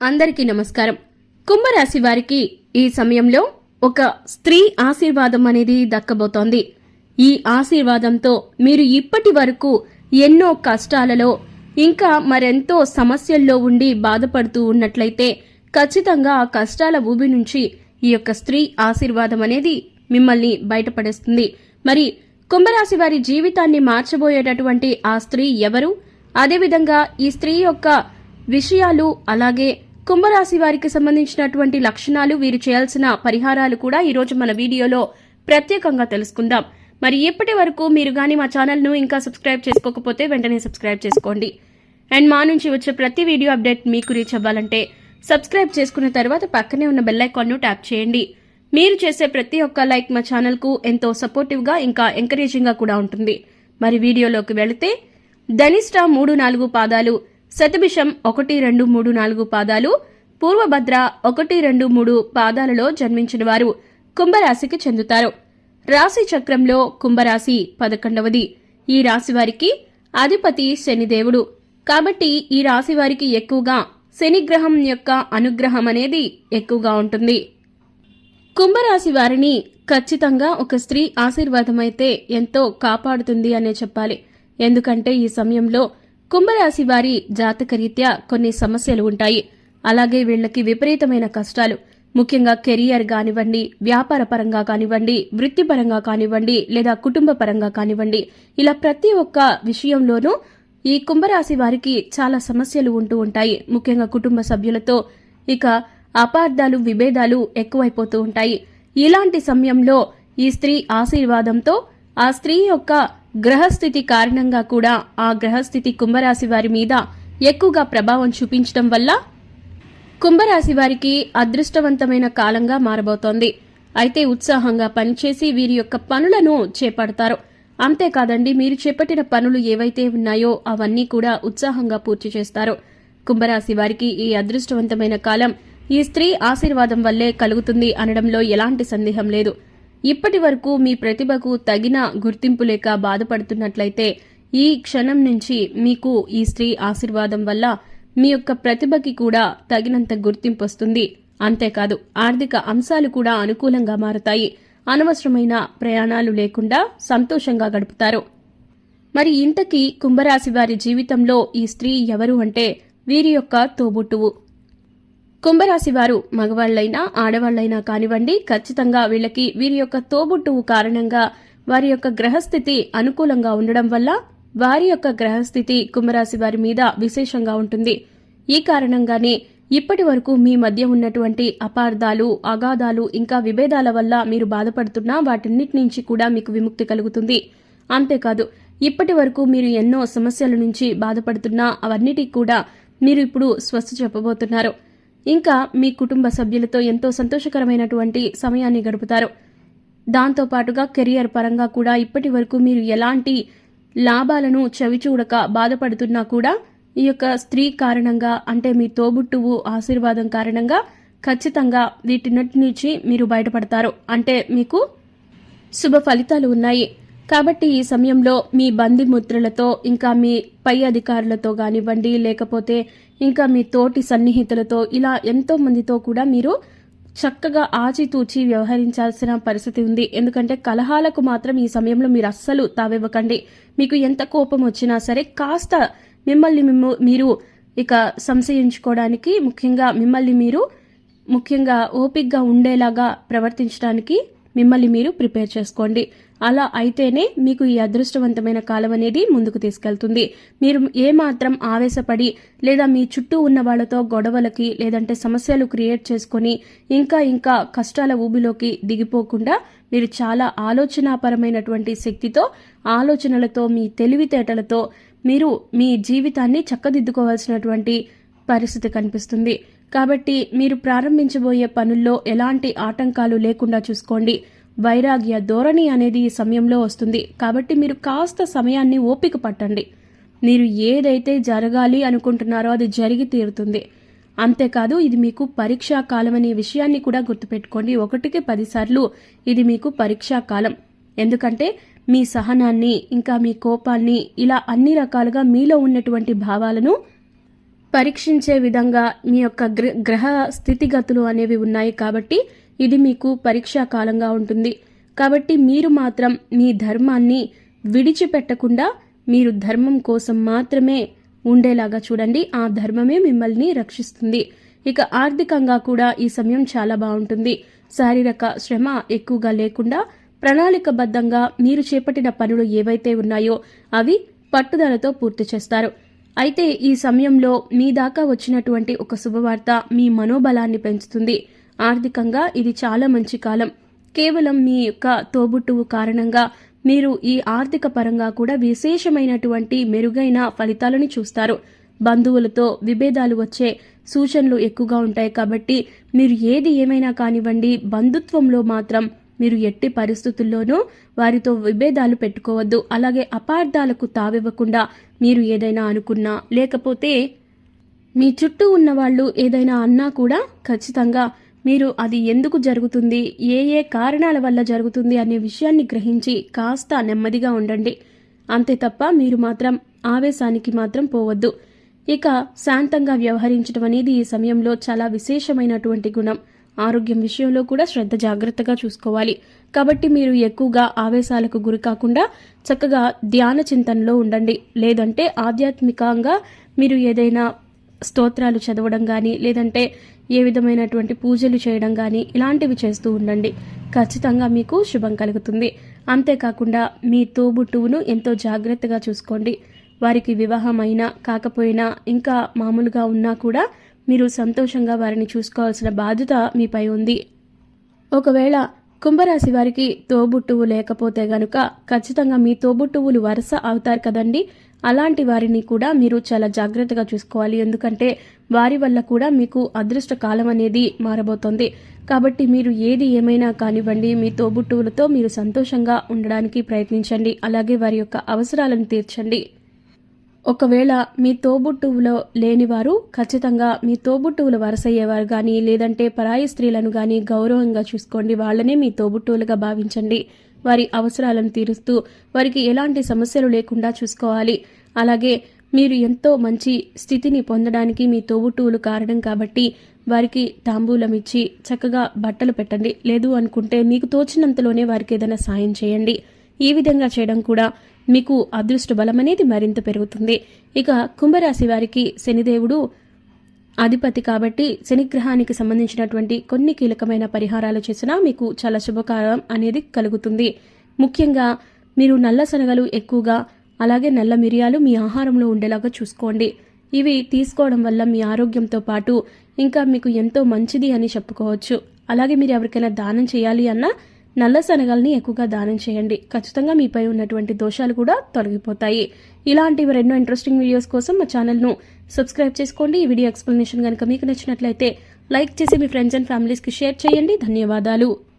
అందరికీ నమస్కారం. కుంభరాశి వారికి ఈ సమయంలో ఒక స్త్రీ ఆశీర్వాదం అనేది దక్కబోతోంది. ఈ ఆశీర్వాదంతో మీరు ఇప్పటి వరకు ఎన్నో కష్టాలలో ఇంకా మరెంతో సమస్యల్లో ఉండి బాధపడుతూ ఉన్నట్లయితే ఖచ్చితంగా ఆ కష్టాల ఊబి నుంచి ఈ యొక్క స్త్రీ ఆశీర్వాదం అనేది మిమ్మల్ని బయటపడేస్తుంది. మరి కుంభరాశి వారి జీవితాన్ని మార్చబోయేటటువంటి ఆ స్త్రీ ఎవరు? అదేవిధంగా ఈ స్త్రీ యొక్క విషయాలు అలాగే కుంభరాశి వారికి సంబంధించినటువంటి లక్షణాలు వీరు చేయాల్సిన పరిహారాలు కూడా ఈరోజు మన వీడియోలో ప్రత్యేకంగా తెలుసుకుందాం. మరి ఇప్పటి వరకు మీరు కానీ మా ఛానల్ను ఇంకా సబ్స్క్రైబ్ చేసుకోకపోతే వెంటనే సబ్స్క్రైబ్ చేసుకోండి. అండ్ మా నుంచి వచ్చే ప్రతి వీడియో అప్డేట్ మీకు రీచ్ అవ్వాలంటే సబ్స్క్రైబ్ చేసుకున్న తర్వాత పక్కనే ఉన్న బెల్ ఐకాన్ను ట్యాప్ చేయండి. మీరు చేసే ప్రతి ఒక్క లైక్ మా ఛానల్కు ఎంతో సపోర్టివ్గా ఇంకా ఎంకరేజింగ్గా కూడా ఉంటుంది. మరి వీడియోలోకి వెళితే ధనిష్ట మూడు నాలుగు పాదాలు శతభిషం ఒకటి రెండు మూడు నాలుగు పాదాలు పూర్వభద్ర ఒకటి రెండు మూడు పాదాలలో జన్మించిన వారు కుంభరాశికి చెందుతారు. రాశి చక్రంలో కుంభరాశి పదకొండవది. ఈ రాశి వారికి అధిపతి శనిదేవుడు. కాబట్టి ఈ రాశి వారికి ఎక్కువగా శనిగ్రహం యొక్క అనుగ్రహం అనేది ఎక్కువగా ఉంటుంది. కుంభరాశి వారిని ఖచ్చితంగా ఒక స్త్రీ ఆశీర్వాదమైతే ఎంతో కాపాడుతుంది అనే చెప్పాలి. ఎందుకంటే ఈ సమయంలో కుంభరాశి వారి జాతకరీత్యా కొన్ని సమస్యలు ఉంటాయి. అలాగే వీళ్ళకి విపరీతమైన కష్టాలు. ముఖ్యంగా కెరియర్ కానివ్వండి వ్యాపార పరంగా కానివ్వండి వృత్తిపరంగా కానివ్వండి లేదా కుటుంబ పరంగా కానివ్వండి. ఇలా ప్రతి ఒక్క విషయంలోనూ ఈ కుంభరాశి వారికి చాలా సమస్యలు ఉంటూ ఉంటాయి. ముఖ్యంగా కుటుంబ సభ్యులతో ఇక అపార్థాలు విభేదాలు ఎక్కువైపోతూ ఉంటాయి. ఇలాంటి సమయంలో ఈ స్త్రీ ఆశీర్వాదంతో ఆ స్త్రీ యొక్క గ్రహస్థితి కారణంగా కూడా ఆ గ్రహస్థితి కుంభరాశి వారి మీద ఎక్కువగా ప్రభావం చూపించడం వల్ల కుంభరాశి వారికి అదృష్టవంతమైన కాలంగా మారబోతోంది. అయితే ఉత్సాహంగా పనిచేసి వీరి యొక్క పనులను చేపడతారు. అంతేకాదండి మీరు చేపట్టిన పనులు ఏవైతే ఉన్నాయో అవన్నీ కూడా ఉత్సాహంగా పూర్తి చేస్తారు. కుంభరాశి వారికి ఈ అదృష్టవంతమైన కాలం ఈ స్త్రీ ఆశీర్వాదం వల్లే కలుగుతుంది అనడంలో ఎలాంటి సందేహం లేదు. ఇప్పటి వరకు మీ ప్రతిభకు తగిన గుర్తింపు లేక బాధపడుతున్నట్లయితే ఈ క్షణం నుంచి మీకు ఈ స్త్రీ ఆశీర్వాదం వల్ల మీ యొక్క ప్రతిభకి కూడా తగినంత గుర్తింపు వస్తుంది. అంతేకాదు ఆర్థిక అంశాలు కూడా అనుకూలంగా మారతాయి. అనవసరమైన ప్రయాణాలు లేకుండా సంతోషంగా గడుపుతారు. మరి ఇంతకీ కుంభరాశి వారి జీవితంలో ఈ స్త్రీ ఎవరు అంటే వీరి యొక్క తోబుట్టువు? కుంభరాశి వారు మగవాళ్ళైనా ఆడవాళ్ళైనా కానివ్వండి ఖచ్చితంగా వీళ్ళకి వీరి యొక్క తోబుట్టువు కారణంగా వారి యొక్క గ్రహస్థితి అనుకూలంగా ఉండడం వల్ల వారి యొక్క గ్రహస్థితి కుంభరాశి వారి మీద విశేషంగా ఉంటుంది. ఈ కారణంగానే ఇప్పటి వరకు మీ మధ్య ఉన్నటువంటి అపార్థాలు అగాధాలు ఇంకా విభేదాల వల్ల మీరు బాధపడుతున్నా వాటన్నిటి నుంచి కూడా మీకు విముక్తి కలుగుతుంది. అంతేకాదు ఇప్పటి వరకు మీరు ఎన్నో సమస్యల నుంచి బాధపడుతున్నా అవన్నిటికి కూడా మీరు ఇప్పుడు స్వస్థ చెప్పబోతున్నారు. ఇంకా మీ కుటుంబ సభ్యులతో ఎంతో సంతోషకరమైనటువంటి సమయాన్ని గడుపుతారు. దాంతో పాటుగా కెరియర్ పరంగా కూడా ఇప్పటి వరకు మీరు ఎలాంటి లాభాలను చవిచూడక బాధపడుతున్నా కూడా ఈ యొక్క స్త్రీ కారణంగా అంటే మీ తోబుట్టువు ఆశీర్వాదం కారణంగా ఖచ్చితంగా వీటినటి నుంచి మీరు బయటపడతారు. అంటే మీకు శుభ ఫలితాలు ఉన్నాయి. కాబట్టి ఈ సమయంలో మీ బందిముద్రలతో ఇంకా మీ పై అధికారులతో కానివ్వండి లేకపోతే ఇంకా మీ తోటి సన్నిహితులతో ఇలా ఎంతో మందితో కూడా మీరు చక్కగా ఆచితూచి వ్యవహరించాల్సిన పరిస్థితి ఉంది. ఎందుకంటే కలహాలకు మాత్రం ఈ సమయంలో మీరు అస్సలు తావివ్వకండి. మీకు ఎంత కోపం వచ్చినా సరే కాస్త మిమ్మల్ని మీరు ఇక సంశయించుకోవడానికి ముఖ్యంగా మిమ్మల్ని మీరు ముఖ్యంగా ఓపిక్గా ఉండేలాగా ప్రవర్తించడానికి మిమ్మల్ని మీరు ప్రిపేర్ చేసుకోండి. అలా అయితేనే మీకు ఈ అదృష్టవంతమైన కాలం అనేది ముందుకు తీసుకెళ్తుంది. మీరు ఏమాత్రం ఆవేశపడి లేదా మీ చుట్టూ ఉన్న వాళ్ళతో గొడవలకి లేదంటే సమస్యలు క్రియేట్ చేసుకొని ఇంకా ఇంకా కష్టాల ఊబిలోకి దిగిపోకుండా మీరు చాలా ఆలోచనాపరమైనటువంటి శక్తితో ఆలోచనలతో మీ తెలివితేటలతో మీరు మీ జీవితాన్ని చక్కదిద్దుకోవాల్సినటువంటి పరిస్థితి కనిపిస్తుంది. కాబట్టి మీరు ప్రారంభించబోయే పనుల్లో ఎలాంటి ఆటంకాలు లేకుండా చూసుకోండి. వైరాగ్య ధోరణి అనేది ఈ సమయంలో వస్తుంది. కాబట్టి మీరు కాస్త సమయాన్ని ఓపిక పట్టండి. మీరు ఏదైతే జరగాలి అనుకుంటున్నారో అది జరిగి తీరుతుంది. అంతేకాదు ఇది మీకు పరీక్షా కాలం అనే విషయాన్ని కూడా గుర్తుపెట్టుకోండి. ఒకటికి పదిసార్లు ఇది మీకు పరీక్షా కాలం. ఎందుకంటే మీ సహనాన్ని ఇంకా మీ కోపాన్ని ఇలా అన్ని రకాలుగా మీలో ఉన్నటువంటి భావాలను పరీక్షించే విధంగా మీ యొక్క గ్ర- గ్రహ స్థితిగతులు అనేవి ఉన్నాయి. కాబట్టి ఇది మీకు పరీక్షా కాలంగా ఉంటుంది. కాబట్టి మీరు మాత్రం మీ ధర్మాన్ని విడిచిపెట్టకుండా మీరు ధర్మం కోసం మాత్రమే ఉండేలాగా చూడండి. ఆ ధర్మమే మిమ్మల్ని రక్షిస్తుంది. ఇక ఆర్థికంగా కూడా ఈ సమయం చాలా బాగుంటుంది. శారీరక శ్రమ ఎక్కువగా లేకుండా ప్రణాళికబద్ధంగా మీరు చేపట్టిన పనులు ఏవైతే ఉన్నాయో అవి పట్టుదలతో పూర్తి చేస్తారు. అయితే ఈ సమయంలో మీ దాకా వచ్చినటువంటి ఒక శుభవార్త మీ మనోబలాన్ని పెంచుతుంది. ఆర్థికంగా ఇది చాలా మంచి కాలం. కేవలం మీ యొక్క తోబుట్టువు కారణంగా మీరు ఈ ఆర్థిక పరంగా కూడా విశేషమైనటువంటి మెరుగైన ఫలితాలను చూస్తారు. బంధువులతో విభేదాలు వచ్చే సూచనలు ఎక్కువగా ఉంటాయి కాబట్టి మీరు ఏది ఏమైనా కానివ్వండి బంధుత్వంలో మాత్రం మీరు ఎట్టి పరిస్థితుల్లోనూ వారితో విభేదాలు పెట్టుకోవద్దు. అలాగే అపార్థాలకు తావివ్వకుండా మీరు ఏదైనా అనుకున్నా లేకపోతే మీ చుట్టూ ఉన్న వాళ్ళు ఏదైనా అన్నా కూడా ఖచ్చితంగా మీరు అది ఎందుకు జరుగుతుంది? ఏ ఏ కారణాల వల్ల జరుగుతుంది అనే విషయాన్ని గ్రహించి కాస్త నెమ్మదిగా ఉండండి. అంతే తప్ప మీరు మాత్రం ఆవేశానికి మాత్రం పోవద్దు. ఇక శాంతంగా వ్యవహరించడం అనేది ఈ సమయంలో చాలా విశేషమైనటువంటి గుణం. ఆరోగ్యం విషయంలో కూడా శ్రద్ధ జాగ్రత్తగా చూసుకోవాలి. కాబట్టి మీరు ఎక్కువగా ఆవేశాలకు గురి కాకుండా చక్కగా ధ్యాన చింతనలో ఉండండి. లేదంటే ఆధ్యాత్మికంగా మీరు ఏదైనా స్తోత్రాలు చదవడం కానీ లేదంటే ఏ విధమైనటువంటి పూజలు చేయడం కానీ ఇలాంటివి చేస్తూ ఉండండి. ఖచ్చితంగా మీకు శుభం కలుగుతుంది. అంతేకాకుండా మీ తోబుట్టువును ఎంతో జాగ్రత్తగా చూసుకోండి. వారికి వివాహం అయినా కాకపోయినా ఇంకా మామూలుగా ఉన్నా కూడా మీరు సంతోషంగా వారిని చూసుకోవాల్సిన బాధ్యత మీపై ఉంది. ఒకవేళ కుంభరాశి వారికి తోబుట్టువు లేకపోతే గనుక ఖచ్చితంగా మీ తోబుట్టువులు వరుస అవుతారు కదండి. అలాంటి వారిని కూడా మీరు చాలా జాగ్రత్తగా చూసుకోవాలి. ఎందుకంటే వారి వల్ల కూడా మీకు అదృష్ట కాలం అనేది మారబోతోంది. కాబట్టి మీరు ఏది ఏమైనా కానివ్వండి మీ తోబుట్టువులతో మీరు సంతోషంగా ఉండడానికి ప్రయత్నించండి. అలాగే వారి యొక్క అవసరాలను తీర్చండి. ఒకవేళ మీ తోబుట్టువులో లేనివారు ఖచ్చితంగా మీ తోబుట్టువుల వరసయ్యేవారు కానీ లేదంటే పరాయి స్త్రీలను కానీ గౌరవంగా చూసుకోండి. వాళ్ళనే మీ తోబుట్టువులుగా భావించండి. వారి అవసరాలను తీరుస్తూ వారికి ఎలాంటి సమస్యలు లేకుండా చూసుకోవాలి. అలాగే మీరు ఎంతో మంచి స్థితిని పొందడానికి మీ తోబుట్టువులు కారణం కాబట్టి వారికి తాంబూలం ఇచ్చి చక్కగా బట్టలు పెట్టండి. లేదు అనుకుంటే మీకు తోచినంతలోనే వారికి ఏదైనా సాయం చేయండి. ఈ విధంగా చేయడం కూడా మీకు అదృష్ట బలం అనేది మరింత పెరుగుతుంది. ఇక కుంభరాశి వారికి శనిదేవుడు అధిపతి కాబట్టి శనిగ్రహానికి సంబంధించినటువంటి కొన్ని కీలకమైన పరిహారాలు చేసినా మీకు చాలా శుభకారం అనేది కలుగుతుంది. ముఖ్యంగా మీరు నల్ల శనగలు ఎక్కువగా అలాగే నల్ల మిరియాలు మీ ఆహారంలో ఉండేలాగా చూసుకోండి. ఇవి తీసుకోవడం వల్ల మీ ఆరోగ్యంతో పాటు ఇంకా మీకు ఎంతో మంచిది అని చెప్పుకోవచ్చు. అలాగే మీరు ఎవరికైనా దానం చేయాలి అన్నా నల్ల శనగల్ని ఎక్కువగా దానం చేయండి. ఖచ్చితంగా మీపై ఉన్నటువంటి దోషాలు కూడా తొలగిపోతాయి. ఇలాంటివి ఎన్నో ఇంట్రెస్టింగ్ వీడియోస్ కోసం మా ఛానల్ను సబ్స్క్రైబ్ చేసుకోండి. ఈ వీడియో ఎక్స్ప్లెనేషన్ కనుక మీకు నచ్చినట్లయితే లైక్ చేసి మీ ఫ్రెండ్స్ అండ్ ఫ్యామిలీస్కి షేర్ చేయండి. ధన్యవాదాలు.